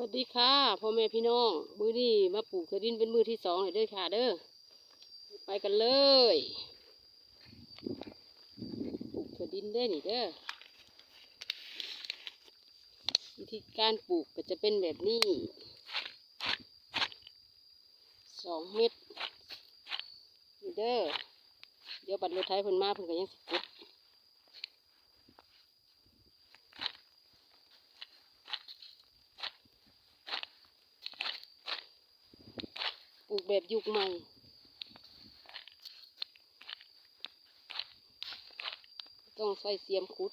วัสดีค่ะพ่อแม่พี่น้อง มือนี้มาปลูกเทอดินเป็นมือที่สองเลยเด้อค่ะเด้อไปกันเลยปลูกเทอดินได้อนี่เด้อวิธีการปลูกก็จะเป็นแบบนี้สองเม็ดนี่เด้อเดี๋ยวบัตรรถไทยเพิ่นมาเพิ่นก็ยังสิกดปลูก แบบยุคใหม่ต้องใส่เสียมขุด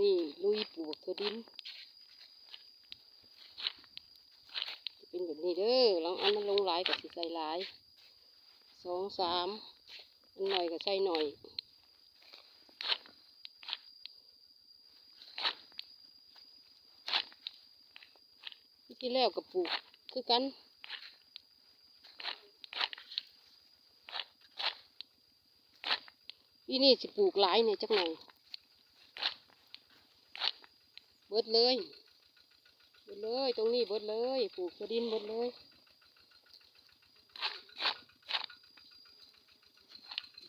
นี่ลุยปลูกเทอดิน จะเป็นแบบนี้เด้อลองอันมันลงหลายกับสิใส่หลาย สองสาม หน่อยก็ใส่หน่อย ที่แล้วกับปลูกคือกันปีนี้สิปลูกหลายเนี่ยจักหน่อยเบิดเลยเบิดเลย ตรงนี้เบิดเลยปลูกกระดินเบิดเลย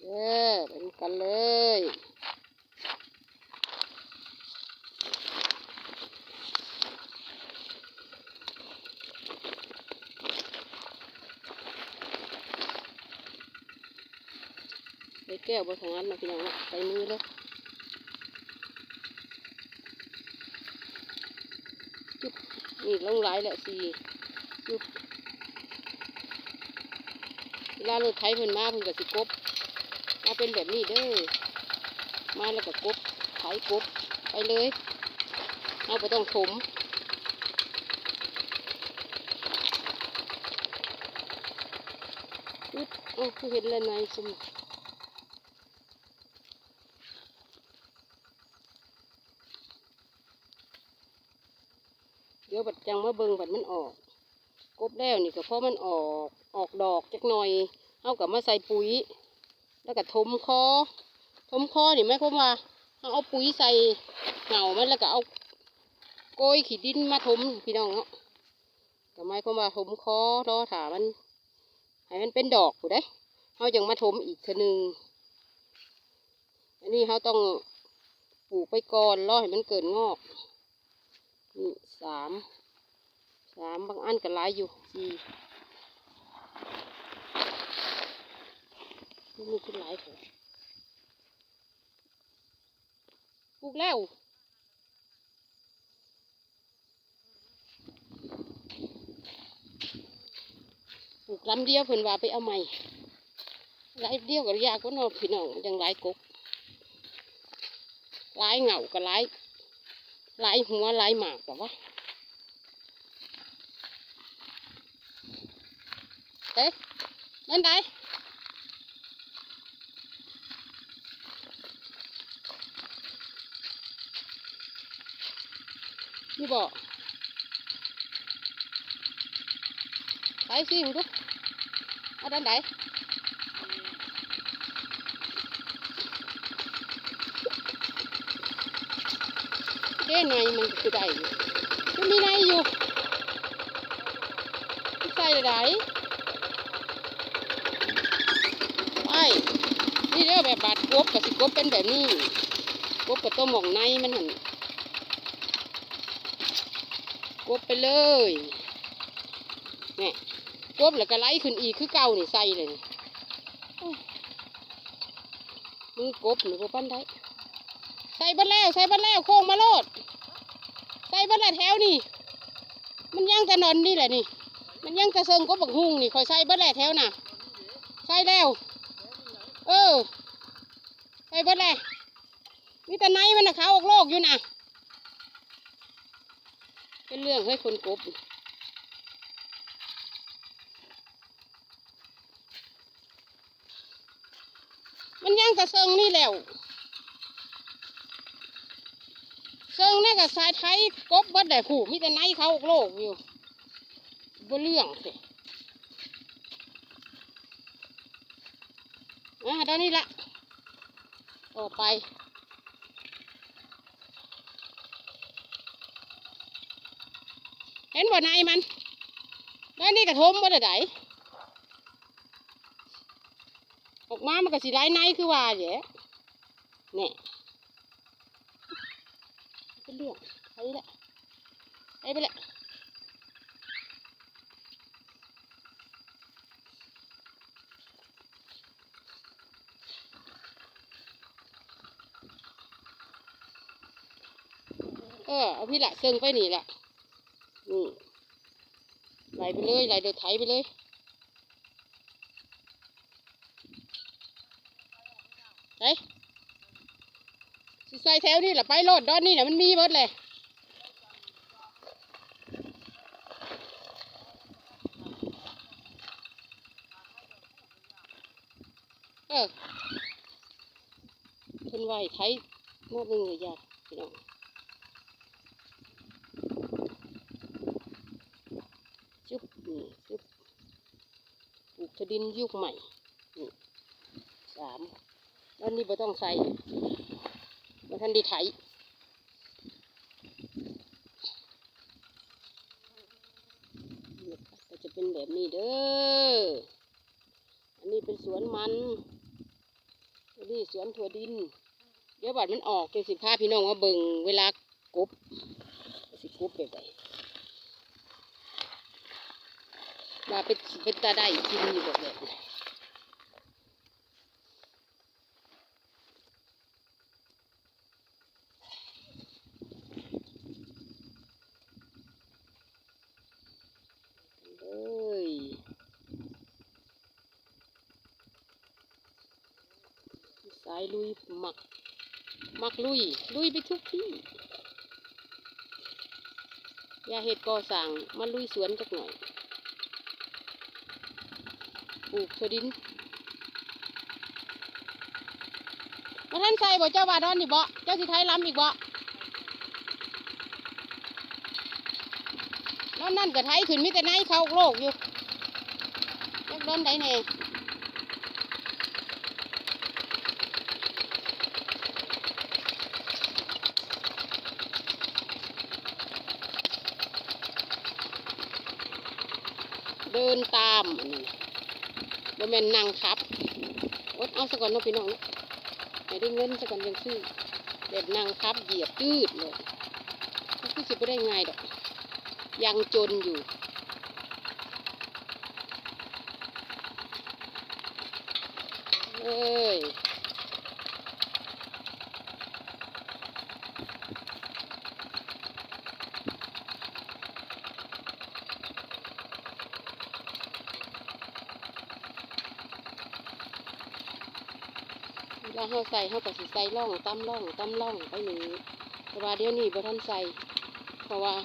เด้อเป็นกันเลย แก้วบนทางนั้นนะพี่น้องใส่มือเลยจุ๊บนี่ลงไหลแหละสี่จุ๊บเวลารถไถเพิ่นมาเพิ่นก็สิกบมาเป็นแบบนี้เด้อมาแล้วก็กบไถกบไปเลยเอาไปต้องถมอึดเอ้คือเห็นแล้วนายสม ดี๋ยวบัดจังมาเบิ่งบัดมันออก กบแล้วนี่ก็เพราะมันออกออกดอกจักหน่อยเอากับมาใส่ปุ๋ย แล้วก็ทมคอทมคอนี่หมายความว่าเอาปุ๋ยใส่เหงามันแล้วก็เอาโกยขี้ดินมาทมพี่น้องเนาะก็หมายความว่าทมคอรอถามันให้มันเป็นดอกผู้ได้เขาจังมาทมอีกเทีนึงอันนี้เขาต้องปลูกไปก่อนรอให้มันเกิดงอก นี่สามสามบางอันก็หลายอยู่สี่นี่คือหลายค่ะปลูกแล้วปลูกลำเดียวเพิ่นว่าไปเอาใหม่หลายเดียวกับยาก็นอพี่น้องยังหลายกกหลายเหงาก็หลาย หลายหัวหลายหมากแต่ว่าเอ๊ะนั่นไดนี่บอกไปสิมึงดูเอาด้านไหน เด้ในมันคือได้อยู่มันมีในอยู่ใส่ได้ไอ้นี่เด้อแบบบาดกบกับสิกบเป็นแบบนี้กบกับตัวหมองในมันหันกบไปเลยเนี่ยกบแล้วก็ไล่ขึ้นอีกคือเก่านี่ใส่เลยมือกบหรือว่าปั้นได้ใส่บัดแล้วใส่บัดแล้วโค้งมาโลด บัดแล้วแถวนี่ มันยังแต่นอนนี่แหละนี่ มันยังแต่เซิงก็บักฮุงนี่คอยใส่บัดแล้วแถวน่ะ ใส่แล้ว เออใส่เบัดแล้วมีแต่ในมันน่ะขาออกโลกอยู่น่ะ เป็นเรื่องให้คนกบมันยังแต่เซิงนี่แล้ว เซิงนี่กับสายไทยกบบิดได้ขู่มีแต่ไนเขาโลกอยู่บ่เรื่องสิอ่าตอนนี้ละไปต่อไปเห็นบ่ในมันแล้วนี่กระทมบ่ได้ไดออกมามันก็สิไล่ในคือว่าแหละเนี่ย เป็นเรื่องไปละไปไปละเออเอาพี่ละเซิงไปนี่ละนี่ไหลไปเลยไหลเดือดไถไปเลย ไปสิ ใส่แถวนี่แหละไปโลดดอนนี่แหละมันมีหมดเลยเออเพิ่นไหวไทยหมดหนึ่งเลยยาพี่น้องจุบนี่จุบปลูกทะดินยุคใหม่นี่สามแล้วนี่บ่ต้องใส่ บ่ทันดีไถก็จะเป็นแบบนี้เด้อ อันนี้เป็นสวนมันอันนี้สวนถั่วดิน เดี๋ยวบัดมันออกเป็นสิพาพี่น้องว่าเบิ่งเวลากบสิกบแบบไหนว่าเป็นเป็นตาได้กินอยู่แบบแบบไหน เลย สายลุยหมักหมักลุย ลุยไปทุกที่ อย่าเห็ดก่อสั่งมาลุยสวนจักหน่อย ปลูกถั่วดินมาท่านใส่บ่เจ้าบาดอนนี่บ่เจ้าสิไทยล้ำอีกบ่แล้วนั่นก็ไทยขึ้นมิแต่ไหนเขาโลกอยู่ยักโดนไดแน่เดินตามอันนี้ บ่แม่นนั่งทับอดเอาสะก่อนเนาะพี่น้องให้ได้เงินสะก่อนยังซื้อเด็ดนั่งทับเหยียบจืดเลยก็คือสิบ่ได้ง่ายดอกยังจนอยู่เอ้ย เวลาเขาใส่เขาก็สิใส่ร่องตั้มร่องตั้มร่องไปหนึ่งแต่ว่าเดี๋ยวนี้บ่ทันใส่ เพราะว่า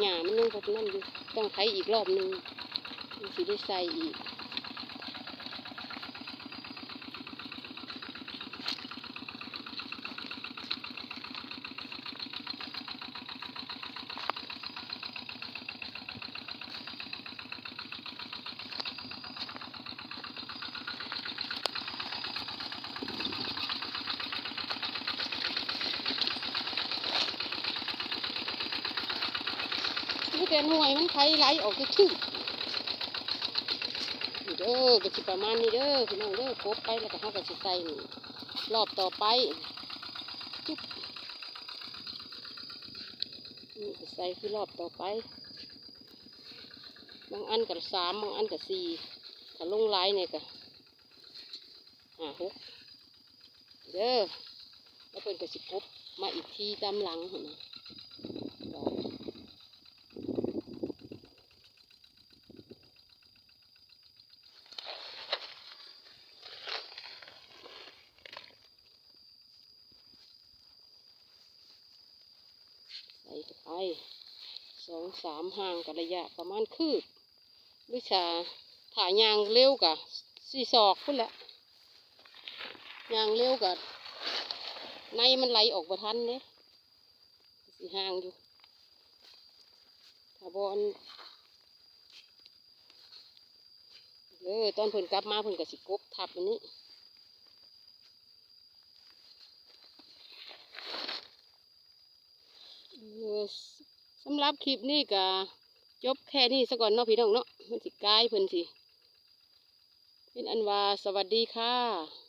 หญ้ามันยังพดนั่นอยู่ต้องไถอีกรอบหนึ่งมันสิได้ใส่อีก หน่วยมันไถไหลออกจะชื่อเด้อก็สิประมาณนี้เด้อพี่น้องเด้อกบไปแล้วก็เขาก็สิใส่รอบต่อไปจุ๊บนี่ใส่คือรอบต่อไปบางอันกับสามบางอันกับสี่ถ้าลงไลายเนี่ยก็ห้าหกเด้อแล้วเป็นก็สิกบมาอีกทีตามหลังเหั่นนะว่ องสามห่างกับระยะประมาณคืบวิชาถ่ายยางเร็วกะสี่ศอกพุ่นละยางเร็วกะในมันไหลออกบ่ทันเนี้ยสี่ห่างอยู่ถ้าบอลเออตอนเพิ่นกลับมาเพิ่นกับสิกบทับอันนี้ สำหรับคลิปนี้ก็จบแค่นี้ซะก่อนเนาะพี่น้องเนาะมันสิกายเพิ่นสิเป็นอันว่าสวัสดีค่ะ